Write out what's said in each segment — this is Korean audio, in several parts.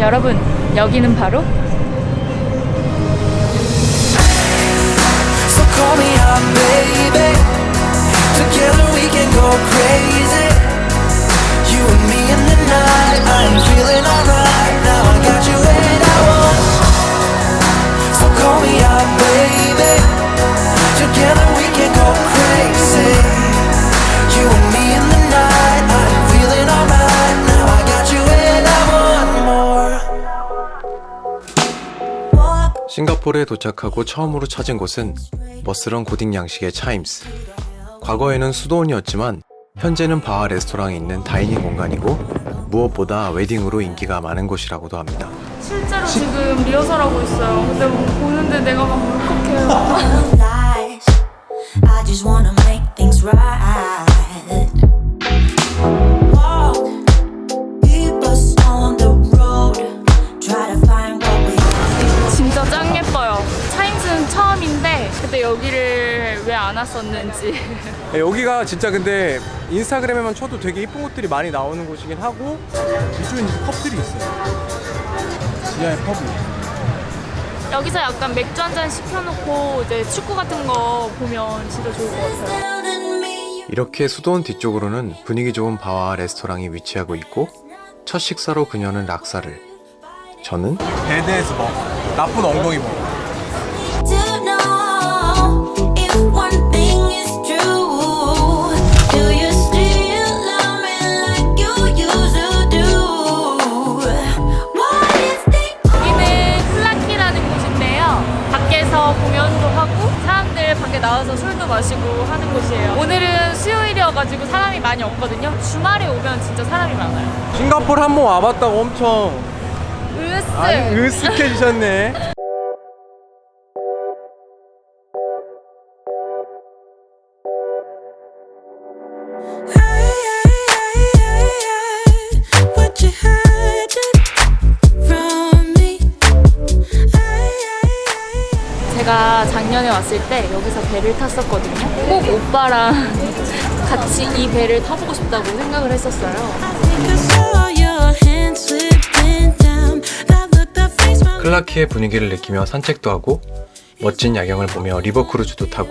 여러분, 여기는 바로. You and me 싱가포르에 도착하고 처음으로 찾은 곳은 멋스런 고딩 양식의 차임스. 과거에는 수도원이었지만 현재는 바와 레스토랑이 있는 다이닝 공간이고 무엇보다 웨딩으로 인기가 많은 곳이라고도 합니다. 실제로 지금 리허설하고 있어요. 근데 뭐 보는데 내가 막 울컥해요. lies. I just wanna make things right. 그때 여기를 왜 안 왔었는지. 네, 여기가 진짜 근데 인스타그램에만 쳐도 되게 이쁜 곳들이 많이 나오는 곳이긴 하고 이쪽엔 이제 펍들이 있어요. 지하에 펍이. 여기서 약간 맥주 한 잔 시켜놓고 이제 축구 같은 거 보면 진짜 좋을 것 같아요. 이렇게 수도원 뒤쪽으로는 분위기 좋은 바와 레스토랑이 위치하고 있고 첫 식사로 그녀는 락사를 저는 베드에서 먹. 나쁜 엉덩이 먹. 와봤다고 엄청! 아니 으쓱해지셨네. 제가 작년에 왔을 때 여기서 배를 탔었거든요. 꼭 오빠랑 같이 이 배를 타보고 싶다고 생각을 했었어요. 클라키의 분위기를 느끼며 산책도 하고 멋진 야경을 보며 리버 크루즈도 타고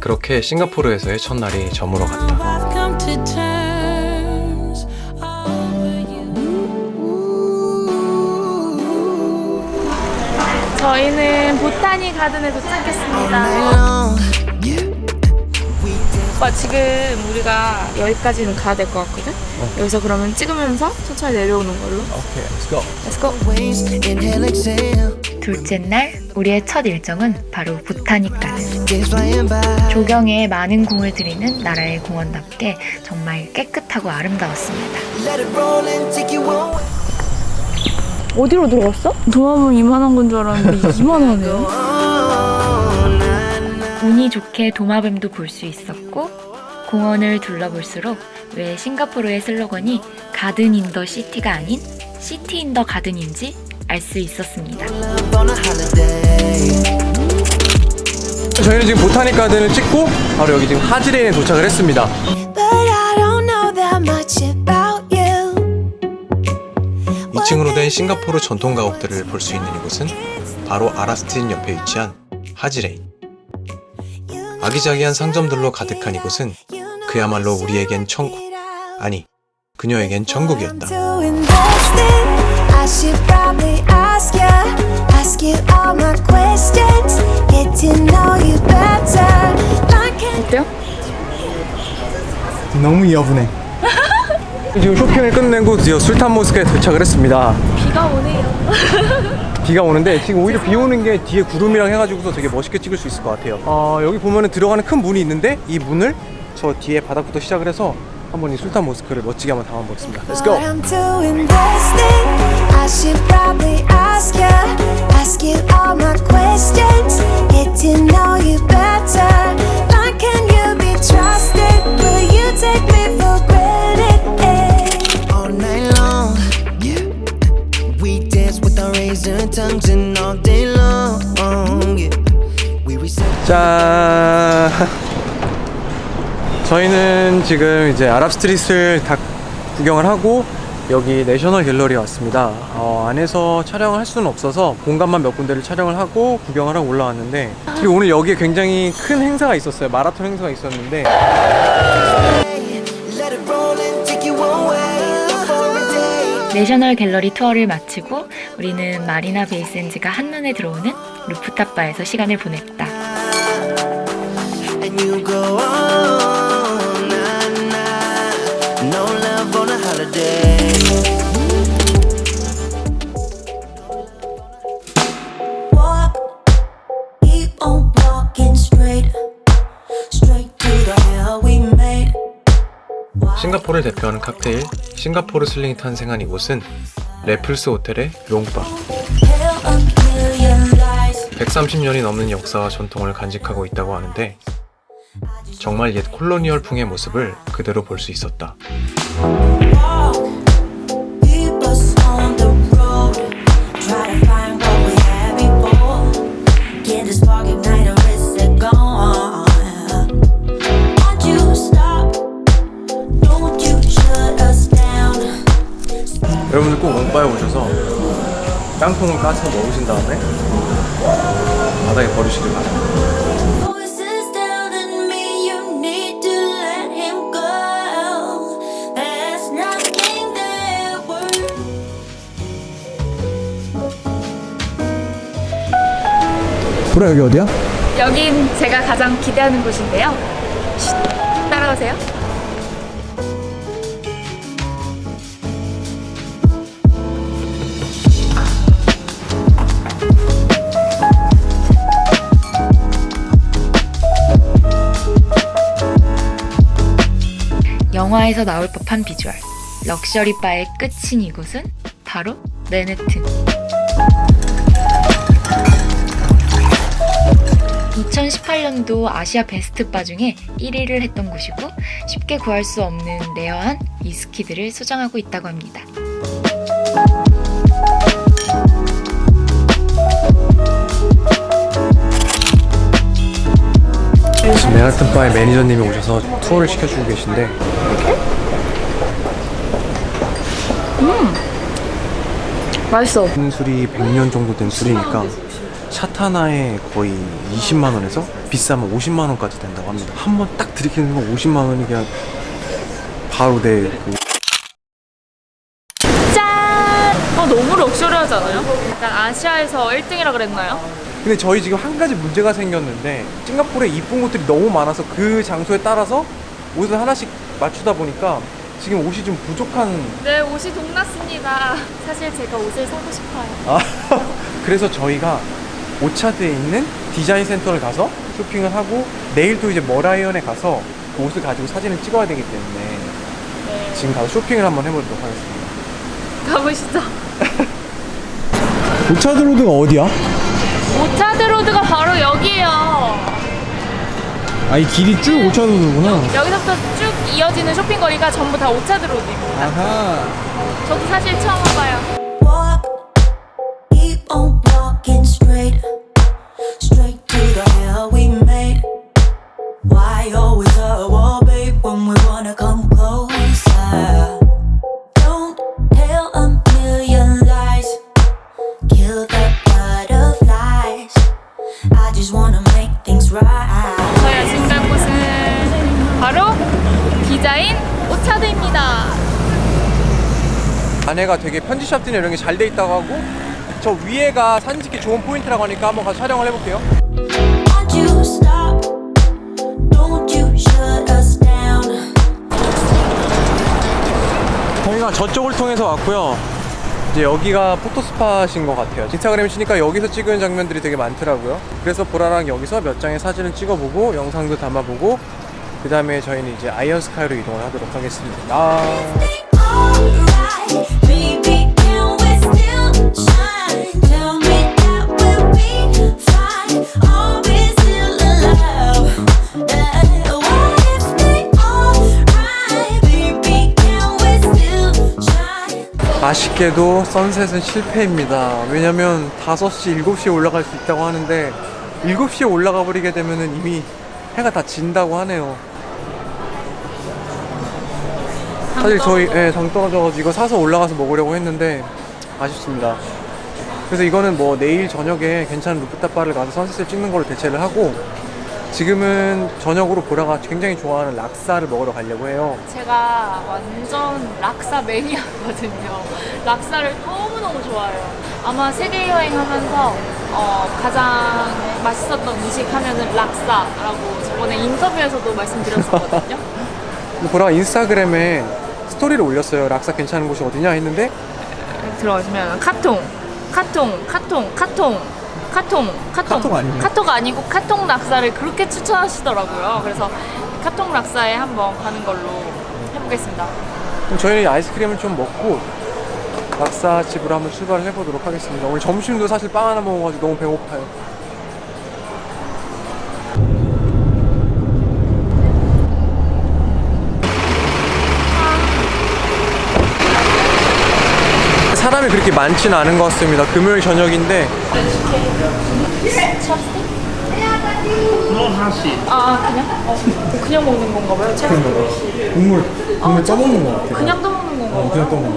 그렇게 싱가포르에서의 첫날이 저물어 갔다. 저희는 보타니 가든에 도착했습니다. 오빠 지금 우리가 여기까지는 가야 될 것 같거든? 여기서 그러면 찍으면서 천천히 내려오는 걸로. 오케이, let's go. Let's go. Waste, inhale, exhale. 둘째 날 우리의 첫 일정은 바로 보타닉 가든. Days flying by. 조경에 많은 공을 들이는 나라의 공원답게 정말 깨끗하고 아름다웠습니다. Let it roll and take you away. 어디로 들어갔어? 도마뱀 이만한 건 줄 알았는데 이만하네요. 운이 좋게 도마뱀도 볼 수 있었고 공원을 둘러볼수록 왜 싱가포르의 슬로건이 가든 인 더 시티가 아닌 시티 인 더 가든인지 알 수 있었습니다. 저희는 지금 보타닉 가든을 찍고 바로 여기 지금 하지레인에 도착을 했습니다. But I don't know that much about you. 2층으로 된 싱가포르 전통 가옥들을 볼 수 있는 이곳은 바로 아라스틴 옆에 위치한 하지레인. 아기자기한 상점들로 가득한 이곳은 그야말로 우리에겐 천국, 아니, 그녀에겐 천국이었다. 어때요? 너무 이어분해. 지금 쇼핑을 끝내고 드디어 술탄 모스크에 도착을 했습니다. 비가 오네요. 비가 오는데 지금 오히려 비 오는 게 뒤에 구름이랑 해가지고서 되게 멋있게 찍을 수 있을 것 같아요. 어, 여기 보면은 들어가는 큰 문이 있는데 이 문을 저 뒤에 바닥부터 시작을 해서 한번 이 술탄 모스크를 멋지게 한번 담아보겠습니다. Let's go. Trusted? Will you take me for tongues all day long. Yeah, we reset. 자, 저희는 지금 이제 아랍 스트릿을 다 구경을 하고 여기 내셔널 갤러리에 왔습니다. 어, 안에서 촬영을 할 수는 없어서 공간만 몇 군데를 촬영을 하고 구경을 하고 올라왔는데 그리고 오늘 여기에 굉장히 큰 행사가 있었어요. 마라톤 행사가 있었는데 내셔널 갤러리 투어를 마치고 우리는 마리나 베이센즈가 한눈에 들어오는 루프탑 바에서 시간을 보냈다. 대표하는 칵테일 싱가포르 슬링이 탄생한 이곳은 레플스 호텔의 롱바 Tell a million lies. 130년이 넘는 역사와 전통을 간직하고 있다고 하는데 정말 옛 콜로니얼풍의 모습을 그대로 볼 수 있었다. 땅콩을 까서 넣으신 다음에 바닥에 버리시길 바랍니다. 보라 여기 어디야? 여긴 제가 가장 기대하는 곳인데요. 쉿, 따라오세요. 영화에서 나올 법한 비주얼. 럭셔리 바의 끝인 이곳은 바로 맨해튼. 2018년도 아시아 베스트 바 중에 1위를 했던 곳이고 쉽게 구할 수 없는 레어한 위스키들을 소장하고 있다고 합니다. 지금 맨하튼 바의 매니저님이 오셔서 투어를 시켜주고 계신데 맛있어. 큰 술이 100년 정도 된 술이니까 샷 하나에 거의 20만 원에서 비싸면 50만 원까지 된다고 합니다. 한 번 딱 들이키는 거 50만 원이 그냥 바로 내 그 짠! 어, 너무 럭셔리하지 않아요? 약간 아시아에서 1등이라 그랬나요? 근데 저희 지금 한 가지 문제가 생겼는데 싱가포르에 이쁜 곳들이 너무 많아서 그 장소에 따라서 옷을 하나씩 맞추다 보니까 지금 옷이 좀 부족한 네, 옷이 동났습니다. 사실 제가 옷을 사고 싶어요. 아, 그래서 저희가 오차드에 있는 디자인 센터를 가서 쇼핑을 하고 내일 또 이제 머라이언에 가서 그 옷을 가지고 사진을 찍어야 되기 때문에 네, 지금 가서 쇼핑을 한번 해보도록 하겠습니다. 가보시죠. 오차드 로드가 어디야? 오차드 로드가 바로 여기에요. 아, 이 길이 쭉 오차드 로드구나. 여기서부터 쭉 이어지는 쇼핑거리가 전부 다 오차드 로드입니다. 아하. 저도 사실 처음 와봐요. Walk, keep on walking straight, straight 편지샵들이 이런 게 잘 돼 있다고 하고 저 위에가 사진 찍기 좋은 포인트라고 하니까 한번 가서 촬영을 해볼게요. 저희가 저쪽을 통해서 왔고요. 이제 여기가 포토스팟인 것 같아요. 인스타그램 치니까 여기서 찍은 장면들이 되게 많더라고요. 그래서 보라랑 여기서 몇 장의 사진을 찍어보고 영상도 담아보고 그 다음에 저희는 이제 아이언 스카이로 이동을 하도록 하겠습니다. 아쉽게도 선셋은 실패입니다. 왜냐면 5시, 7시에 올라갈 수 있다고 하는데 7시에 올라가 버리게 되면 이미 해가 다 진다고 하네요. 사실 저희 예, 당 떨어져가지고 이거 사서 올라가서 먹으려고 했는데 아쉽습니다. 그래서 이거는 뭐 내일 저녁에 괜찮은 루프탑 바를 가서 선셋을 찍는 걸로 대체를 하고 지금은 저녁으로 보라가 굉장히 좋아하는 락사를 먹으러 가려고 해요. 제가 완전 락사 매니아거든요. 락사를 너무너무 좋아해요. 아마 세계 여행하면서 어, 가장 맛있었던 음식 하면은 락사라고 저번에 인터뷰에서도 말씀드렸었거든요. 보라가 인스타그램에 스토리를 올렸어요. 락사 괜찮은 곳이 어디냐 했는데 들어가시면 카통, 카통, 카통, 카통, 카통, 카통. 카통 아니에요? 카톡 아니고 카통 락사를 그렇게 추천하시더라고요. 그래서 카통 락사에 한번 가는 걸로 해보겠습니다. 그럼 저희는 이 아이스크림을 좀 먹고 락사 집으로 한번 출발을 해보도록 하겠습니다. 오늘 점심도 사실 빵 하나 먹어가지고 너무 배고파요. 사람이 그렇게 많지는 않은 것 같습니다. 금요일 저녁인데 아 그냥? 어, 그냥 먹는 건가 봐요. 채 국물 국물 떠먹는 것 같아요. 그냥 떠먹는 건가 봐요. 그냥 떠먹는.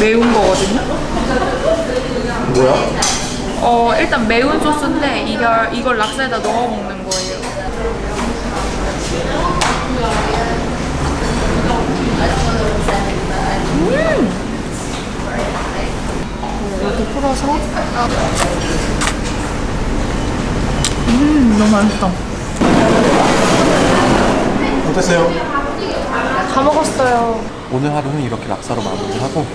매운 거거든요. 뭐야? 어 일단 매운 소스인데 이걸 이걸 락사에다 넣어 먹는 거예요. 이렇게 풀어서 음 너무 맛있다. 어땠어요? 다 먹었어요. 오늘 하루는 이렇게 락사로 마무리하고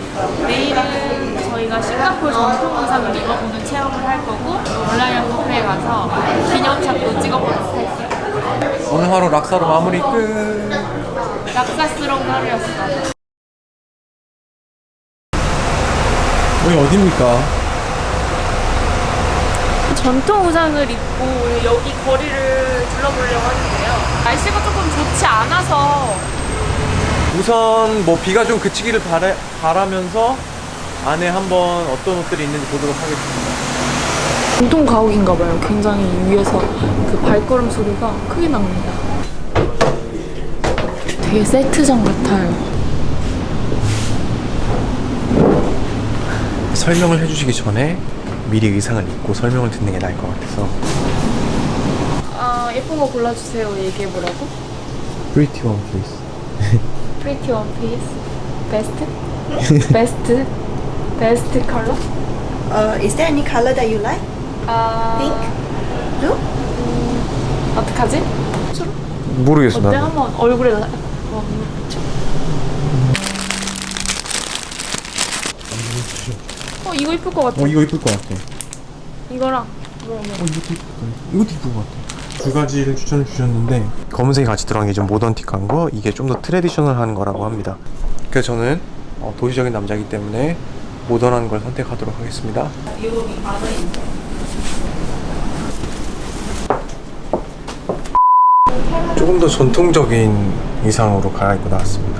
내일은 저희가 싱가포르 전통 의상을 입어보는 체험을 할 거고 온라인 카페에 가서 기념샷도 찍어보도록 할게요. 오늘 하루 락사로 마무리 끝. 낙사스러운 하루였어. 여기 어디입니까? 전통 의상을 입고 여기 거리를 둘러보려고 하는데요. 날씨가 조금 좋지 않아서 우선 뭐 비가 좀 그치기를 바라, 바라면서 안에 한번 어떤 옷들이 있는지 보도록 하겠습니다. 전통 가옥인가 봐요. 굉장히 위에서 그 발걸음 소리가 크게 납니다. 되게 세트장 같아요. 설명을 해주시기 전에 미리 의상을 입고 설명을 듣는 게 나을 것 같아서 아 예쁜 거 골라주세요. 얘기해 보라고. Pretty one please. Pretty one piece. Best. Best. Best color. Uh, is there any color that you like? 아 Pink? Blue? 어떡하지? 모르겠어 어때 나도. 한번 얼굴에 나. 어, 어 이거 이쁠 것 같아. 어 이거 이쁠 것 같아. 이거랑 뭐, 뭐. 어 이것도 이쁠 것 같아. 이것도 이쁠 것 같아. 두 가지를 추천해 주셨는데 검은색이 같이 들어간 게 좀 모던틱한 거 이게 좀 더 트레디셔널한 거라고 합니다. 그래서 저는 어, 도시적인 남자이기 때문에 모던한 걸 선택하도록 하겠습니다. 조금 더 전통적인 의상으로 갈아입고 나왔습니다.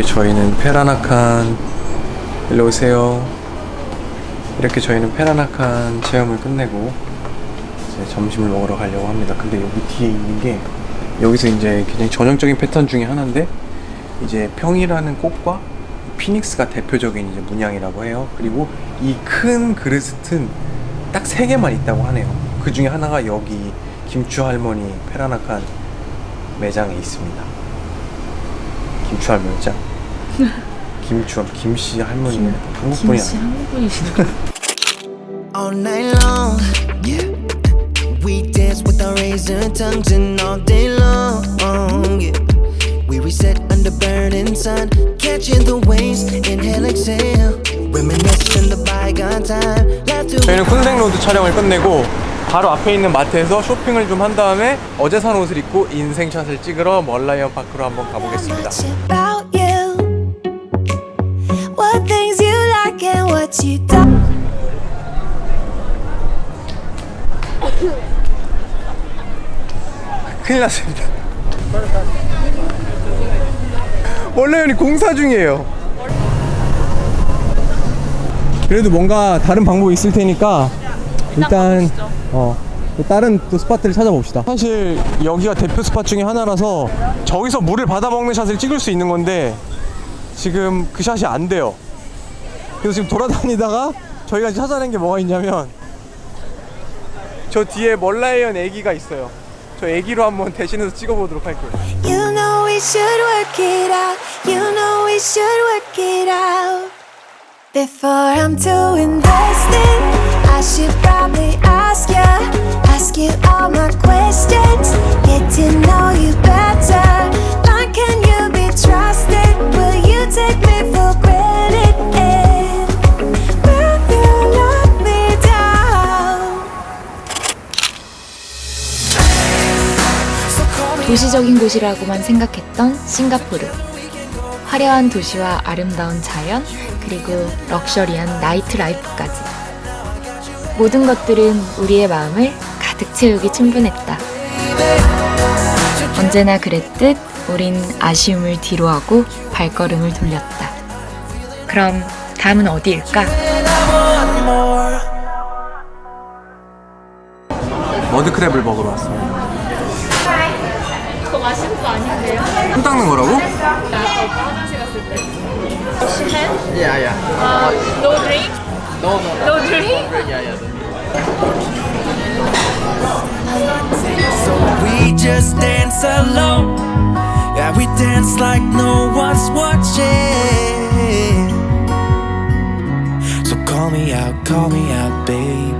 이렇게 저희는 페라나칸 일로 오세요. 이렇게 저희는 페라나칸 체험을 끝내고 이제 점심을 먹으러 가려고 합니다. 근데 여기 뒤에 있는 게 여기서 이제 굉장히 전형적인 패턴 중에 하나인데 이제 평이라는 꽃과 피닉스가 대표적인 이제 문양이라고 해요. 그리고 이 큰 그릇은 딱 세 개만 있다고 하네요. 그 중에 하나가 여기 김추 할머니 페라나칸 매장에 있습니다. 김추 할머니짱. 김추 김씨 할머니는 한국 분이 아니에요. 한국 분이시네. all night long. Yeah. We dance with our razor tongues and all day long. Yeah. We reset under burning sun, catching the waves, inhale, exhale. Reminiscing the bygone time. Laugh through 저희는 쿤생로드 촬영을 끝내고 바로 앞에 있는 마트에서 쇼핑을 좀 한 다음에 어제 산 옷을 입고 인생샷을 찍으러 멀라이언 파크로 한번 가보겠습니다. about don't. 큰일 났습니다. 멀라이언이 공사 중이에요. 그래도 뭔가 다른 방법이 있을 테니까 일단. 어또 다른 또 스팟들을 찾아봅시다. 사실 여기가 대표 스팟 중에 하나라서 저기서 물을 받아 먹는 샷을 찍을 수 있는 건데 지금 그 샷이 안 돼요. 그래서 지금 돌아다니다가 저희가 찾아낸 게 뭐가 있냐면 저 뒤에 멀라이언 애기가 있어요. 저 애기로 한번 대신해서 찍어보도록 할게요. You know we should work it out. You know we should work it out. Before I'm too invested, I should probably ask you, ask you all my questions, get to know you better. Like, can you be trusted? 도시적인 곳이라고만 생각했던 싱가포르. 화려한 도시와 아름다운 자연, 그리고 럭셔리한 나이트 라이프까지. 모든 것들은 우리의 마음을 가득 채우기 충분했다. 언제나 그랬듯 우린 아쉬움을 뒤로하고 발걸음을 돌렸다. 그럼 다음은 어디일까? 머드크랩을 먹으러 왔습니다. 그거 맛있는 거 아닌데요? 손 닦는 거라고? 아까 오빠 화장실 갔을 때. Yeah, yeah. Uh, no drink? No, no. No drink? So we just dance alone. Yeah, we dance like no one's watching. So call me out, call me out, baby.